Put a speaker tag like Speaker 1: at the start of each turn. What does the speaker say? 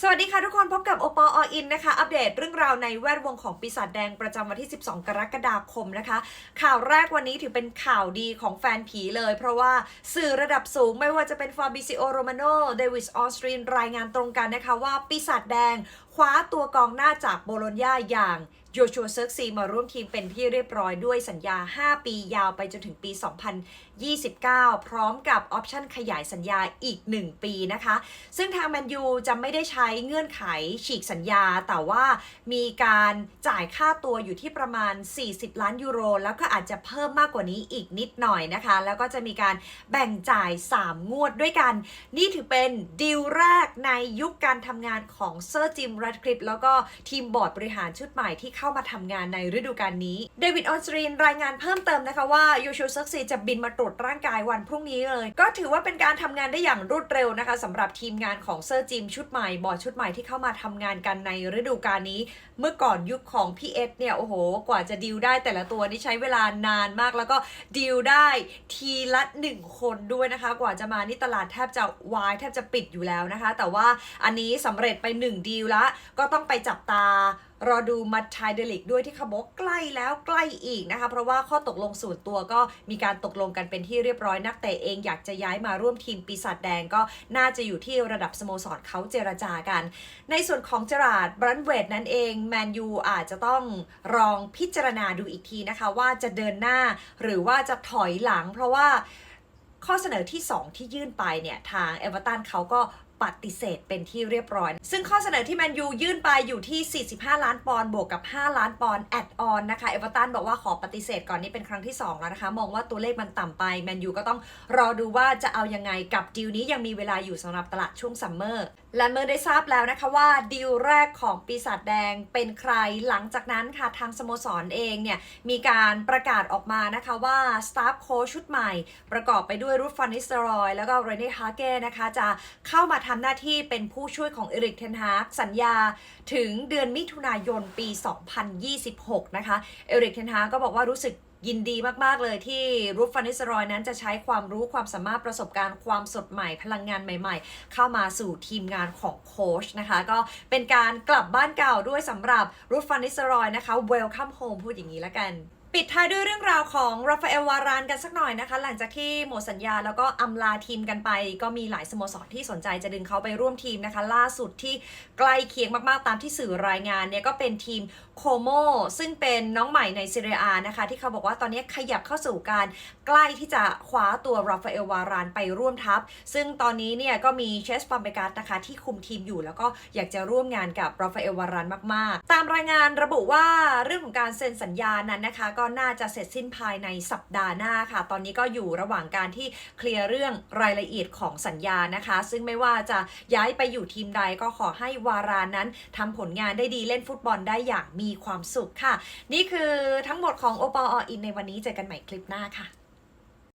Speaker 1: สวัสดีค่ะทุกคนพบกับโอปอลอินนะคะ อัปเดตเรื่องราวในแวดวงของปีศาจแดงประจำวันที่ 12 กรกฎาคมนะคะ ข่าวแรกวันนี้ถือเป็นข่าวดีของแฟนผีเลย เพราะว่าสื่อระดับสูงไม่ว่าจะเป็นฟาบิซิโอโรมาโนเดวิสออสตรีนรายงานตรงกันนะคะว่าปีศาจแดงคว้าตัวกองหน้าจากโบโลญญาอย่าง โยชัวเซิร์กซีมาร่วมทีมเป็นที่เรียบร้อยด้วยสัญญา 5 ปียาวไปจนถึงปี 2029 พร้อมกับออปชั่นขยายสัญญาอีก 1 ปีนะคะ ซึ่งทางแมนยูจะไม่ได้ใช้เงื่อนไขฉีกสัญญา แต่ว่ามีการจ่ายค่าตัวอยู่ที่ประมาณ 40 ล้านยูโร แล้วก็อาจจะเพิ่มมากกว่านี้อีกนิดหน่อยนะคะ แล้วก็จะมีการแบ่งจ่าย 3 งวดด้วยกัน นี่ถือเป็นดีลแรกในยุคการทำงานของเซอร์จิมรัดคลิปแล้วก็ทีมบอร์ดบริหารชุดใหม่ที่เข้าข้ามาทำงานในฤดูกาลนี้เดวิดออนสตรีนรายงานเพิ่มเติมนะคะว่ายูชูเซิร์กซีจะบินมาตรวจร่างกายวันพรุ่งนี้เลย ก็ถือว่าเป็นการทำงานได้อย่างรวดเร็วนะคะสำหรับทีมงานของเซอร์จิมชุดใหม่บอร์ดชุดใหม่ที่เข้ามาทำงานกันในฤดูกาลนี้ เมื่อก่อนยุคของพี่เอสเนี่ยโอ้โห กว่าจะดีลได้แต่ละตัวนี่ใช้เวลานานมากแล้วก็ดีลได้ทีละหนึ่งคนด้วยนะคะ กว่าจะมานี่ตลาดแทบจะวายแทบจะปิดอยู่แล้วนะคะ แต่ว่าอันนี้สำเร็จไปหนึ่งดีลละก็ต้องไปจับตารอดูมัดไทเดลิกด้วยที่เขาบอกใกล้แล้วใกล้อีกนะคะ เพราะว่าข้อตกลงส่วนตัวก็มีการตกลงกันเป็นที่เรียบร้อยนักเตะเองอยากจะย้ายมาร่วมทีมปีศาจแดงก็น่าจะอยู่ที่ระดับสโมสรเขาเจรจากัน ในส่วนของเจราดบรันเวดนั่นเองแมนยูอาจจะต้องลองพิจารณาดูอีกทีนะคะ ว่าจะเดินหน้าหรือว่าจะถอยหลัง เพราะว่าข้อเสนอที่ 2 ที่ยื่นไปเนี่ยทางเอเวอร์ตันเขาก็ปฏิเสธเป็นที่เรียบร้อย ซึ่งข้อเสนอที่แมนยูยื่นไปอยู่ที่ 45 ล้านปอนด์บวกกับ 5 ล้านปอนด์แอดออนนะคะเอเวอร์ตันบอกว่าขอปฏิเสธก่อนนี้เป็นครั้งที่ 2 แล้วนะคะ มองว่าตัวเลขมันต่ำไปแมนยูก็ต้องรอดูว่าจะเอายังไงกับดีลนี้ยังมีเวลาอยู่สำหรับตลาดช่วงซัมเมอร์และเมื่อได้ทราบแล้วนะคะว่าดีลแรกของปีศาจแดงเป็นใครหลังจากนั้นค่ะทางสโมสรเองเนี่ยมีการประกาศออกมานะคะว่าสตาฟโค้ชชุดใหม่ ประกอบไปด้วยรูฟฟานิสเตอรอยแล้วก็เรเน่ฮาเก้นะคะจะเข้ามาทำหน้าที่เป็นผู้ช่วยของเอริกเทนฮากสัญญาถึงเดือนมิถุนายนปี 2026 นะคะ เอริกเทนฮากก็บอกว่ารู้สึกยินดีมาก ๆ เลยที่รูฟฟานิสรอยนั้นจะใช้ความรู้ความสามารถประสบการณ์ความสดใหม่พลังงานใหม่ ๆ เข้ามาสู่ทีมงานของโค้ชนะคะ ก็เป็นการกลับบ้านเก่าด้วยสำหรับรูฟฟานิสรอยนะคะ Welcome home พูดอย่างนี้แล้วกัน ปิดท้ายด้วยเรื่องราวของราฟาเอลวารานกันสักหน่อยนะคะ หลังจากที่หมดสัญญาแล้วก็อำลาทีมกันไป ก็มีหลายสโมสรที่สนใจจะดึงเขาไปร่วมทีมนะคะ ล่าสุดที่ใกล้เคียงมากๆตามที่สื่อรายงานเนี่ยก็เป็นทีมโคโมซึ่งเป็นน้องใหม่ในซีเรียอานะคะ ที่เขาบอกว่าตอนนี้ขยับเข้าสู่การใกล้ที่จะคว้าตัวราฟาเอลวารานไปร่วมทัพ ซึ่งตอนนี้เนี่ยก็มีเชสฟาร์เบกัสนะคะที่คุมทีมอยู่แล้วก็อยากจะร่วมงานกับราฟาเอลวารานมากๆ ตามรายงานระบุว่าเรื่องของการเซ็นสัญญานั้นนะคะก็น่าจะเสร็จสิ้นภายในสัปดาห์หน้าค่ะ ตอนนี้ก็อยู่ระหว่างการที่เคลียร์เรื่องรายละเอียดของสัญญานะคะ ซึ่งไม่ว่าจะย้ายไปอยู่ทีมใดก็ขอให้วารานนั้นทำผลงานได้ดีเล่นฟุตบอลได้อย่างมีความสุขค่ะ นี่คือทั้งหมดของโอปออินในวันนี้เจอกันใหม่คลิปหน้าค่ะ